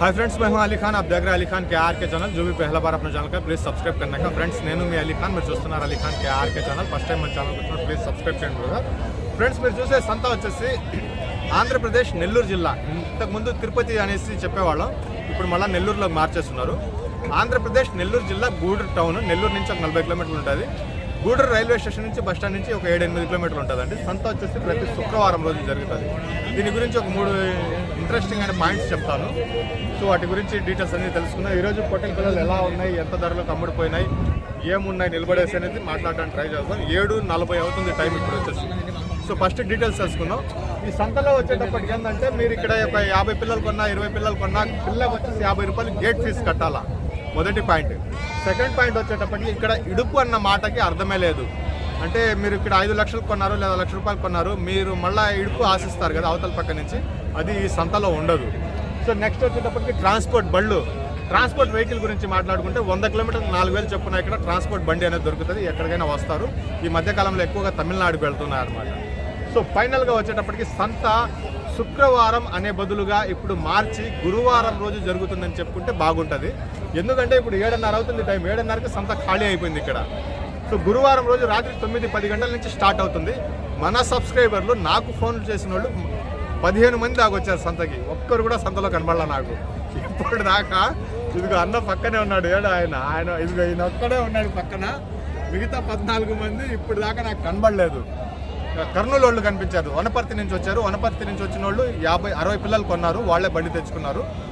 Hi friends మేము అలీ ఖాన్ ఆప్ దగ్గర అలీ ఖాన్ కేఆర్కే ఛానల్ జో పహలా బార్ అప్నా ఛానల్ కా ప్లీజ్ సబ్స్క్రైబ్ కన్నా ఫ్రెండ్స్ నేను మీ అలీ ఖాన్ మీరు చూస్తున్నారు Ali Khan KRK channel first time మన ఛానల్ వచ్చినప్పుడు ప్లీజ్ సబ్స్క్రైబ్ చేయండి కూడా ఫ్రెండ్స్ మీరు చూసే సంత వచ్చేసి ఆంధ్రప్రదేశ్ నెల్లూరు జిల్లా ఇంతకుముందు తిరుపతి అనేసి చెప్పేవాళ్ళం ఇప్పుడు మళ్ళీ నెల్లూరులో మార్చేస్తున్నారు ఆంధ్రప్రదేశ్ నెల్లూరు జిల్లా గూడూరు టౌన్ నెల్లూరు నుంచి ఒక నలభై కిలోమీటర్లు ఉంటుంది గూడూరు రైల్వే స్టేషన్ నుంచి బస్ స్టాండ్ నుంచి ఒక ఏడు ఎనిమిది కిలోమీటర్లు ఉంటుందండి. సంత వచ్చేసి ప్రతి శుక్రవారం రోజు జరుగుతుంది. దీని గురించి ఒక మూడు ఇంట్రెస్టింగ్ అయిన పాయింట్స్ చెప్తాను. సో వాటి గురించి డీటెయిల్స్ అన్ని తెలుసుకున్నాయి ఈరోజు పొట్టెల పిల్లలు ఎలా ఉన్నాయి? ఎంత ధరలకు అమ్ముడుపోయినాయి? ఏమున్నాయి? నిలబడేసి అనేది మాట్లాడడానికి ట్రై చేద్దాం. ఏడు నలభై అవుతుంది టైం ఇప్పుడు వచ్చేసి. సో ఫస్ట్ డీటెయిల్స్ తెలుసుకుందాం. ఈ సంతలో వచ్చేటప్పటికి ఏంటంటే మీరు ఇక్కడ ఒక యాభై పిల్లలు కొన్నా ఇరవై పిల్లలు కొన్నా పిల్లకి వచ్చేసి యాభై రూపాయలు గేట్ ఫీజు కట్టాలా? మొదటి పాయింట్. సెకండ్ పాయింట్ వచ్చేటప్పటికి ఇక్కడ ఇడుపు అన్న మాటకి అర్థమే లేదు. అంటే మీరు ఇక్కడ ఐదు లక్షలు కొన్నారు లేదా లక్ష రూపాయలు కొన్నారు మీరు మళ్ళీ ఇడుపు ఆశిస్తారు కదా అవతల పక్క నుంచి అది ఈ సంతలో ఉండదు. సో నెక్స్ట్ వచ్చేటప్పటికి ట్రాన్స్పోర్ట్ బళ్ళు ట్రాన్స్పోర్ట్ వెహికల్ గురించి మాట్లాడుకుంటే వంద కిలోమీటర్ నాలుగు వేలు చొప్పున ఇక్కడ ట్రాన్స్పోర్ట్ బండి అనేది దొరుకుతుంది ఎక్కడికైనా వస్తారు. ఈ మధ్యకాలంలో ఎక్కువగా తమిళనాడుకు వెళ్తున్నారు అనమాట సో ఫైనల్గా వచ్చేటప్పటికి సంత శుక్రవారం అనే బదులుగా ఇప్పుడు మార్చి గురువారం రోజు జరుగుతుందని చెప్పుకుంటే బాగుంటుంది. ఎందుకంటే ఇప్పుడు ఏడున్నర అవుతుంది టైం. ఏడున్నరకి సంత ఖాళీ అయిపోయింది ఇక్కడ. సో గురువారం రోజు రాత్రి తొమ్మిది పది గంటల నుంచి స్టార్ట్ అవుతుంది. మన సబ్స్క్రైబర్లు నాకు ఫోన్లు చేసిన వాళ్ళు పదిహేను మంది దాకా వచ్చారు సంతకి. ఒక్కరు కూడా సంతలో కనబడాల నాకు. ఇప్పుడు దాకా ఇదిగో అన్న పక్కనే ఉన్నాడు. ఏడు ఆయన? ఆయన ఇదిగో ఈయన ఒక్కడే ఉన్నాడు పక్కన. మిగతా పద్నాలుగు మంది ఇప్పుడు దాకా నాకు కనబడలేదు. కర్నూలు వాళ్ళు కనిపించారు. వనపర్తి నుంచి వచ్చారు. వనపర్తి నుంచి వచ్చిన వాళ్ళు యాభై అరవై పిల్లలు కొన్నారు. వాళ్ళే బండి తెచ్చుకున్నారు.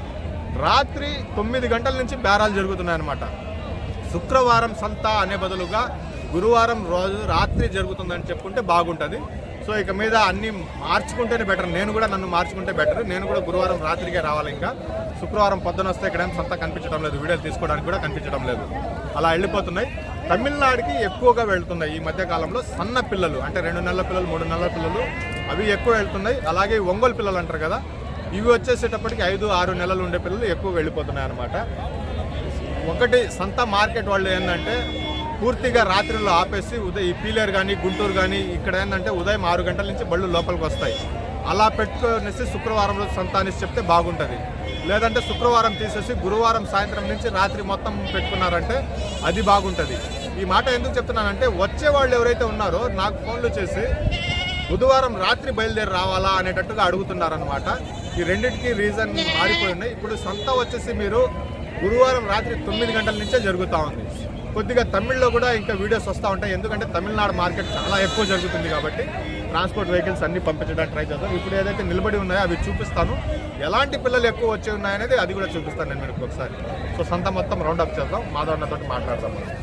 రాత్రి తొమ్మిది గంటల నుంచి బేరాలు జరుగుతున్నాయన్నమాట. శుక్రవారం సంత అనే బదులుగా గురువారం రోజు రాత్రి జరుగుతుందని చెప్పుకుంటే బాగుంటుంది. సో ఇక మీద అన్నీ మార్చుకుంటేనే బెటర్ నేను కూడా నన్ను మార్చుకుంటే బెటర్ నేను కూడా గురువారం రాత్రికే రావాలి ఇంకా. శుక్రవారం పొద్దున వస్తే ఇక్కడ సంత కనిపించడం లేదు. వీడియోలు తీసుకోవడానికి కూడా కనిపించడం లేదు. అలా వెళ్ళిపోతున్నాయి. తమిళనాడుకి ఎక్కువగా వెళ్తున్నాయి ఈ మధ్యకాలంలో సన్న పిల్లలు. అంటే రెండు నెలల పిల్లలు మూడు నెలల పిల్లలు అవి ఎక్కువ వెళ్తున్నాయి. అలాగే ఒంగోలు పిల్లలు అంటారు కదా. ఇవి వచ్చేసేటప్పటికి ఐదు ఆరు నెలలు ఉండే పిల్లలు ఎక్కువ వెళ్ళిపోతున్నాయి అన్నమాట ఒకటి సంత మార్కెట్ వాళ్ళు ఏంటంటే పూర్తిగా రాత్రిలో ఆపేసి ఉదయం ఈ పీలేరు కానీ గుంటూరు కానీ ఇక్కడ ఏంటంటే ఉదయం ఆరు గంటల నుంచి బళ్ళు లోపలికి వస్తాయి. అలా పెట్టుకునేసి శుక్రవారం రోజు సంత అనేసి చెప్తే బాగుంటుంది. లేదంటే శుక్రవారం తీసేసి గురువారం సాయంత్రం నుంచి రాత్రి మొత్తం పెట్టుకున్నారంటే అది బాగుంటుంది. ఈ మాట ఎందుకు చెప్తున్నానంటే వచ్చే వాళ్ళు ఎవరైతే ఉన్నారో నాకు ఫోన్లు చేసి బుధవారం రాత్రి బయలుదేరి రావాలా అనేటట్టుగా అడుగుతున్నారనమాట ఈ రెండింటికి రీజన్ మారిపోయి ఉన్నాయి. ఇప్పుడు సంత వచ్చేసి మీరు గురువారం రాత్రి తొమ్మిది గంటల నుంచే జరుగుతూ ఉంది. కొద్దిగా తమిళ్ళో కూడా ఇంకా వీడియోస్ వస్తూ ఉంటాయి. ఎందుకంటే తమిళనాడు మార్కెట్ చాలా ఎక్కువ జరుగుతుంది కాబట్టి ట్రాన్స్పోర్ట్ వెహికల్స్ అన్ని పంపించడానికి ట్రై చేద్దాం. ఇప్పుడు ఏదైతే నిలబడి ఉన్నాయో అవి చూపిస్తాను. ఎలాంటి పిల్లలు ఎక్కువ వచ్చి ఉన్నాయనేది అది కూడా చూపిస్తాను నేను మీకు ఒకసారి. సో సంత మొత్తం రౌండ్ అప్ చేద్దాం. మాధవన్నతో మాట్లాడదాం. మనం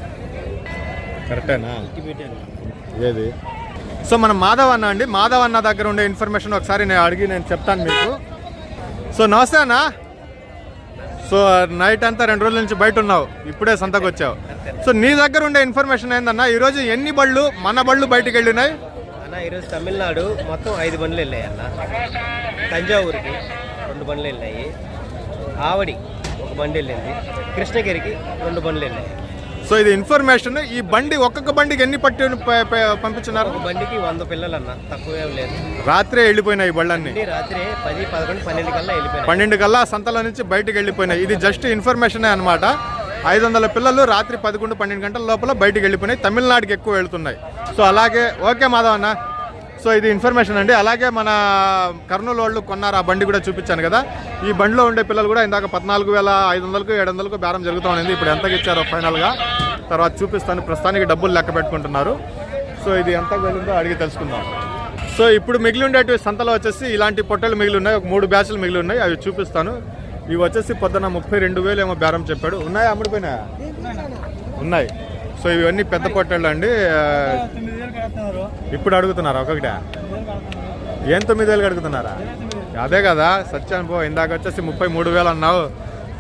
కరెక్టేనా ఏది? సో మన మాధవ్ అన్న అండి. మాధవ్ అన్న దగ్గర ఉండే ఇన్ఫర్మేషన్ ఒకసారి నేను అడిగి నేను చెప్తాను మీకు. సో నమస్తే అన్న. సో నైట్ అంతా రెండు రోజుల నుంచి బయట ఉన్నావు. ఇప్పుడే సంతకు వచ్చావు సో నీ దగ్గర ఉండే ఇన్ఫర్మేషన్ ఏందన్నా? ఈరోజు ఎన్ని బళ్ళు మన బళ్ళు బయటికి వెళ్ళినాయి? అన్న ఈరోజు తమిళనాడు మొత్తం ఐదు బండ్లు వెళ్ళాయి అన్న. తంజావూరుకి రెండు బండ్లు వెళ్ళాయి. ఆవడి ఒక బండి వెళ్ళింది. కృష్ణగిరికి రెండు బండ్లు వెళ్ళాయి. సో ఇది ఇన్ఫర్మేషన్. ఈ బండి ఒక్కొక్క బండికి ఎన్ని పట్టి పంపించినారు బండికి వంద పిల్లలు అన్న తక్కువ లేదు. రాత్రే వెళ్ళిపోయినాయి ఈ బళ్ళన్నీ. రాత్రి పది పదకొండు పన్నెండు కల్లా వెళ్ళిపోయాయి పన్నెండు కల్లా సంతల నుంచి బయటికి వెళ్ళిపోయినాయి. ఇది జస్ట్ ఇన్ఫర్మేషనే అనమాట ఐదు వందల పిల్లలు రాత్రి పదకొండు పన్నెండు గంటల లోపల బయటికి వెళ్ళిపోయినాయి. తమిళనాడుకి ఎక్కువ వెళ్తున్నాయి. సో అలాగే ఓకే మాధవ్ అన్న. సో ఇది ఇన్ఫర్మేషన్ అండి. అలాగే మన కర్నూలు వాళ్ళు కొన్నారు ఆ బండి కూడా చూపించాను కదా. ఈ బండిలో ఉండే పిల్లలు కూడా ఇందాక పద్నాలుగు వేల ఐదు వందలకు ఏడు వందలకు బేరం జరుగుతూ ఉంది ఇప్పుడు ఎంతకి ఇచ్చారో ఫైనల్గా తర్వాత చూపిస్తాను. ప్రస్తుతానికి డబ్బులు లెక్క పెట్టుకుంటున్నారు. సో ఇది ఎంత వెళ్ళిందో అడిగి తెలుసుకుందాం. సో ఇప్పుడు మిగిలి ఉండేటివి సంతలో వచ్చేసి ఇలాంటి పొట్టలు మిగిలి ఉన్నాయి. ఒక మూడు బ్యాచ్లు మిగిలి ఉన్నాయి. అవి చూపిస్తాను. ఇవి వచ్చేసి పొద్దున ముప్పై రెండు వేలు ఏమో బేరం చెప్పాడు. ఉన్నాయా అమ్ముడిపోయినాయా? ఉన్నాయి. సో ఇవన్నీ పెద్ద పొట్టళ్ళు అండి. ఇప్పుడు అడుగుతున్నారా ఒక్కొక్కటే ఏం తొమ్మిది వేలు అడుగుతున్నారా? అదే కదా సత్యాన్ పో ఇందాక వచ్చేసి ముప్పై మూడు వేలు అన్నావు.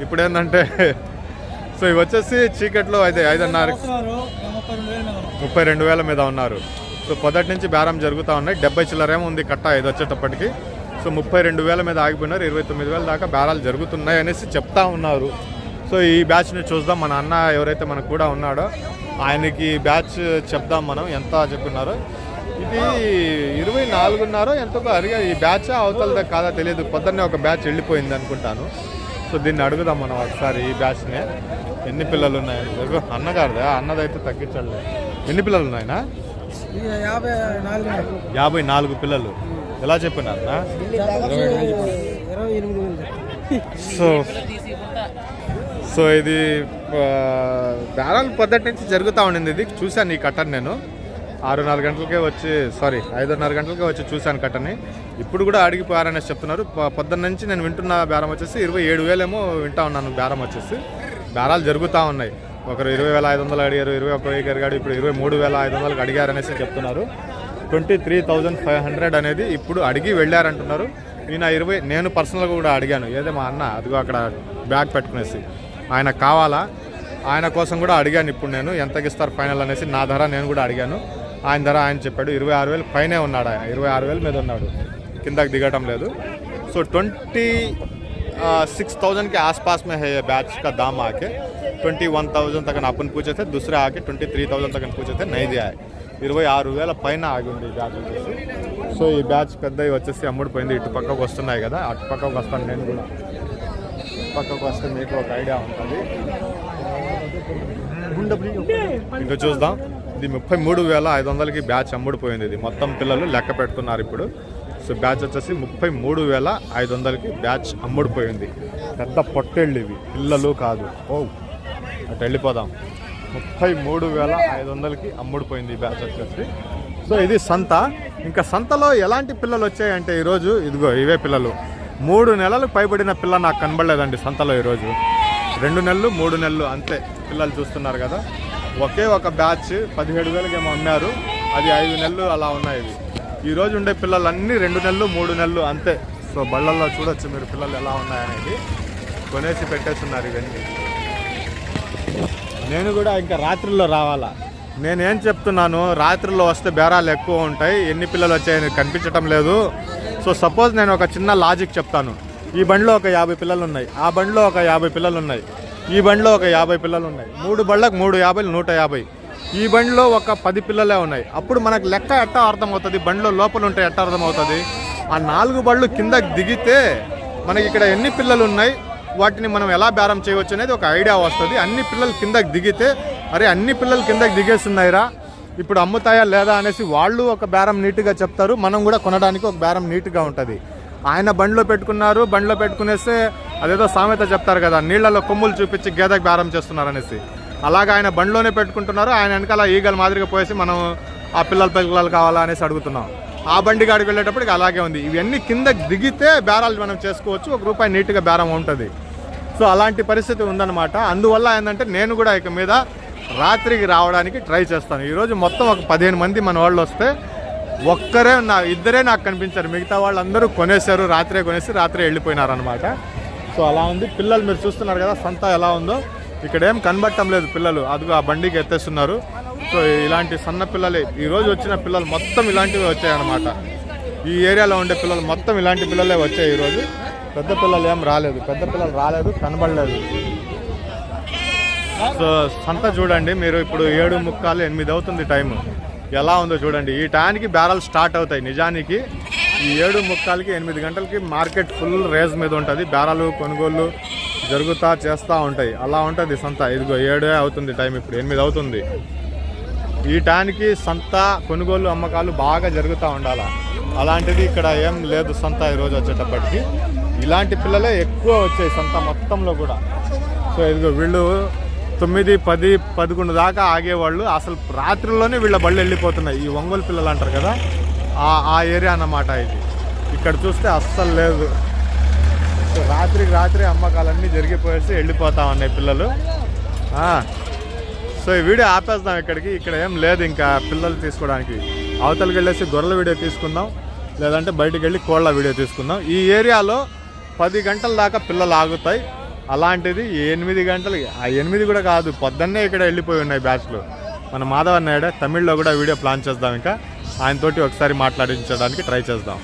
ఇప్పుడు ఏంటంటే సో ఇవి వచ్చేసి చీకట్లో అయితే ఐదున్నర ముప్పై రెండు వేల మీద ఉన్నారు. సో పొదటి నుంచి బేరం జరుగుతూ ఉన్నాయి. డెబ్బై చిల్లరేమో ఉంది కట్ట ఇది వచ్చేటప్పటికి. సో ముప్పై రెండు వేల మీద ఆగిపోయినారు. ఇరవై తొమ్మిది వేల దాకా బేరాలు జరుగుతున్నాయి అనేసి చెప్తా ఉన్నారు. సో ఈ బ్యాచ్ని చూద్దాం. మన అన్న ఎవరైతే మనకు కూడా ఉన్నాడో ఆయనకి బ్యాచ్ చెప్దాం మనం ఎంత చెప్పినారో. ఇది ఇరవై నాలుగున్నర ఎంతకో అరిగా ఈ బ్యాచ్ అవతలదా కాదా తెలియదు పొద్దున్నే ఒక బ్యాచ్ వెళ్ళిపోయింది అనుకుంటాను. సో దీన్ని అడుగుదాం మనం ఒకసారి ఈ బ్యాచ్ని. ఎన్ని పిల్లలు ఉన్నాయి అన్నగారిదా? అన్నదైతే తగ్గించాలి ఎన్ని పిల్లలు ఉన్నాయనా యాభై నాలుగు పిల్లలు. ఎలా వేలు సో సో ఇది ఆ, బేరాల పద్ధతి నుంచి జరుగుతూ ఉండింది ఇది. చూశాను ఈ కట్టని నేను. ఆరున్నర గంటలకే వచ్చి సారీ ఐదున్నర గంటలకే వచ్చి చూశాను కట్టని ఇప్పుడు కూడా అడిగిపోయారనేసి చెప్తున్నారు. పొద్దున్న నుంచి నేను వింటున్న బేరం వచ్చేసి ఇరవై ఏడు వేలేమో వింటా ఉన్నాను బేరం వచ్చేసి. బేరాలు జరుగుతూ ఉన్నాయి. ఒకరు ఇరవై వేల ఐదు వందలు అడిగారు ఇరవై ఒక వెయ్యి అడిగాడు ఇప్పుడు ఇరవై మూడు వేల ఐదు వందలకు అడిగారనేసి చెప్తున్నారు. Twenty three thousand five hundred అనేది ఇప్పుడు అడిగి వెళ్ళారంటున్నారు. ఈయన ఇరవై నేను పర్సనల్గా కూడా అడిగాను. ఏదో మా అన్న అదిగో అక్కడ బ్యాగ్ పెట్టుకునేసి. ఆయన కావాలా ఆయన కోసం కూడా అడిగాను ఇప్పుడు నేను ఎంతకి ఇస్తారు ఫైనల్ అనేసి నా ధర నేను కూడా అడిగాను ఆయన ధర ఆయన చెప్పాడు ఇరవై ఆరు వేలు పైనే ఉన్నాడు ఆయన ఇరవై ఆరు వేలు మీద ఉన్నాడు కిందకి దిగటం లేదు సో ट्वेंटी सिक्स थाउजेंड के आसपास में है ये बैच का दाम आके ट्वेंटी वन थाउजेंड तक अपन पूछे थे दूसरे आके ट्वेंटी थ्री थाउजेंड तक पूछे थे नहीं दिया है ఇరవై ఆరు వేల పైన ఆగి ఉంది ఈ బ్యాచ్ వచ్చేసి సో ఈ బ్యాచ్ పెద్దవి వచ్చేసి అమ్ముడిపోయింది ఇటు పక్కకు వస్తున్నాయి కదా అటు పక్కకు వస్తాను నేను కూడా పక్కకు వస్తే మీకు ఒక ఐడియా ఉంటుంది. ఇంకా చూద్దాం. ఇది ముప్పై మూడు వేల ఐదు వందలకి బ్యాచ్ అమ్ముడిపోయింది ఇది. మొత్తం పిల్లలు లెక్క పెడుతున్నారు ఇప్పుడు. సో బ్యాచ్ వచ్చేసి ముప్పై మూడు వేల ఐదు వందలకి బ్యాచ్ అమ్ముడిపోయింది. పెద్ద పొట్టేళ్ళు ఇవి. పిల్లలు కాదు. ఓ అటు వెళ్ళిపోదాం. ముప్పై మూడు వేల ఐదు వందలకి అమ్ముడిపోయింది ఈ బ్యాచ్ వచ్చేసి. సో ఇది సంత. ఇంకా సంతలో ఎలాంటి పిల్లలు వచ్చాయంటే ఈరోజు ఇదిగో ఇవే పిల్లలు. మూడు నెలలకు పైబడిన పిల్ల నాకు కనబడలేదండి సంతలో ఈరోజు. రెండు నెలలు మూడు నెలలు అంతే పిల్లలు చూస్తున్నారు కదా. ఒకే ఒక బ్యాచ్ పదిహేడు వేలకి ఏమో అమ్మారు. అది ఐదు నెలలు అలా ఉన్నాయి ఇవి. ఈరోజు ఉండే పిల్లలన్నీ రెండు నెలలు మూడు నెలలు అంతే. సో బళ్ళల్లో చూడొచ్చు మీరు పిల్లలు ఎలా ఉన్నాయనేది. కొనేసి పెట్టేస్తున్నారు ఇవన్నీ. నేను కూడా ఇంకా రాత్రుల్లో రావాలా? నేనేం చెప్తున్నాను? రాత్రుల్లో వస్తే బేరాలు ఎక్కువ ఉంటాయి. ఎన్ని పిల్లలు వచ్చాయని కనిపించటం లేదు. సో సపోజ్ నేను ఒక చిన్న లాజిక్ చెప్తాను. ఈ బండిలో ఒక యాభై పిల్లలు ఉన్నాయి ఆ బండిలో ఒక యాభై పిల్లలు ఉన్నాయి ఈ బండిలో ఒక యాభై పిల్లలు ఉన్నాయి మూడు బళ్ళకు మూడు యాభై నూట యాభై. ఈ బండిలో ఒక పది పిల్లలే ఉన్నాయి. అప్పుడు మనకు లెక్క ఎట్టా అర్థమవుతుంది? బండిలో లోపల ఉంటే ఎట్టా అర్థమవుతుంది? ఆ నాలుగు బళ్ళు కిందకు దిగితే మనకి ఇక్కడ ఎన్ని పిల్లలు ఉన్నాయి వాటిని మనం ఎలా బేరం చేయవచ్చు అనేది ఒక ఐడియా వస్తుంది. అన్ని పిల్లలు కిందకి దిగితే అరే అన్ని పిల్లలు కిందకి దిగేస్తున్నాయిరా. ఇప్పుడు అమ్ముతాయా లేదా అనేసి వాళ్ళు ఒక బేరం నీట్గా చెప్తారు. మనం కూడా కొనడానికి ఒక బేరం నీట్గా ఉంటుంది. ఆయన బండిలో పెట్టుకున్నారు. బండిలో పెట్టుకునేస్తే అదేదో సామెత చెప్తారు కదా నీళ్ళలో కొమ్ములు చూపించి గేదెకి బేరం చేస్తున్నారు అనేసి. అలాగా ఆయన బండిలోనే పెట్టుకుంటున్నారు. ఆయన వెనకాల ఈగల మాదిరిగా పోయేసి మనం ఆ పిల్లల పిల్లలు కావాలా అనేసి అడుగుతున్నాం. ఆ బండి గాడికి వెళ్ళేటప్పటికి అలాగే ఉంది. ఇవన్నీ కింద దిగితే బేరాలు మనం చేసుకోవచ్చు. ఒక రూపాయి నీట్గా బేరం ఉంటుంది. సో అలాంటి పరిస్థితి ఉందన్నమాట. అందువల్ల ఏంటంటే నేను కూడా ఇక మీద రాత్రికి రావడానికి ట్రై చేస్తాను. ఈరోజు మొత్తం ఒక పదిహేను మంది మన వాళ్ళు వస్తే ఒక్కరే నా ఇద్దరే నాకు కనిపించారు. మిగతా వాళ్ళందరూ కొనేశారు రాత్రే కొనేసి రాత్రే వెళ్ళిపోయినారు అనమాట సో అలా ఉంది. పిల్లలు మీరు చూస్తున్నారు కదా సంత ఎలా ఉందో. ఇక్కడ ఏం కనబట్టం లేదు పిల్లలు. అది ఆ బండికి ఎత్తేస్తున్నారు. సో ఇలాంటి సన్న పిల్లలే ఈరోజు వచ్చిన పిల్లలు మొత్తం ఇలాంటివి వచ్చాయన్నమాట. ఈ ఏరియాలో ఉండే పిల్లలు మొత్తం ఇలాంటి పిల్లలే వచ్చాయి ఈరోజు పెద్ద పిల్లలు ఏం రాలేదు. పెద్ద పిల్లలు రాలేదు కనబడలేదు. సో సంత చూడండి మీరు ఇప్పుడు ఏడు ముక్కాలు ఎనిమిది అవుతుంది టైం ఎలా ఉందో చూడండి. ఈ టైంకి బ్యారల్ స్టార్ట్ అవుతాయి. నిజానికి ఈ ఏడు ముక్కాలకి ఎనిమిది గంటలకి మార్కెట్ ఫుల్ రేజ్ మీద ఉంటుంది. బేరాలు కొనుగోళ్ళు జరుగుతా చేస్తూ ఉంటాయి. అలా ఉంటుంది సంత. ఇదిగో ఏడే అవుతుంది టైం ఇప్పుడు. ఎనిమిది అవుతుంది. ఈ టైంకి సంత కొనుగోలు అమ్మకాలు బాగా జరుగుతూ ఉండాలి? అలాంటిది ఇక్కడ ఏం లేదు సంత ఈరోజు వచ్చేటప్పటికి. ఇలాంటి పిల్లలే ఎక్కువ వచ్చాయి సంత మొత్తంలో కూడా. సో ఇదిగో వీళ్ళు తొమ్మిది పది పదకొండు దాకా ఆగేవాళ్ళు. అసలు రాత్రిలోనే వీళ్ళ బళ్ళు వెళ్ళిపోతున్నాయి. ఈ ఒంగోలు పిల్లలు అంటారు కదా ఆ ఆ ఏరియా అన్నమాట ఇది. ఇక్కడ చూస్తే అస్సలు లేదు. సో రాత్రికి రాత్రి అమ్మకాలన్నీ జరిగిపోయేసి వెళ్ళిపోతా ఉన్నాయి పిల్లలు సో ఈ వీడియో ఆపేస్తాం ఇక్కడికి. ఇక్కడ ఏం లేదు ఇంకా పిల్లలు తీసుకోవడానికి. అవతలకి వెళ్ళేసి గొర్రెల వీడియో తీసుకుందాం. లేదంటే బయటకు వెళ్ళి కోళ్ళ వీడియో తీసుకుందాం. ఈ ఏరియాలో పది గంటల దాకా పిల్లలు ఆగుతాయి. అలాంటిది ఎనిమిది గంటలు ఆ ఎనిమిది కూడా కాదు పొద్దున్నే ఇక్కడ వెళ్ళిపోయి ఉన్నాయి బ్యాచ్లు మన మాధవన్ తమిళ్ళో కూడా వీడియో ప్లాన్ చేద్దాం ఇంకా. ఆయనతోటి ఒకసారి మాట్లాడించడానికి ట్రై చేద్దాం.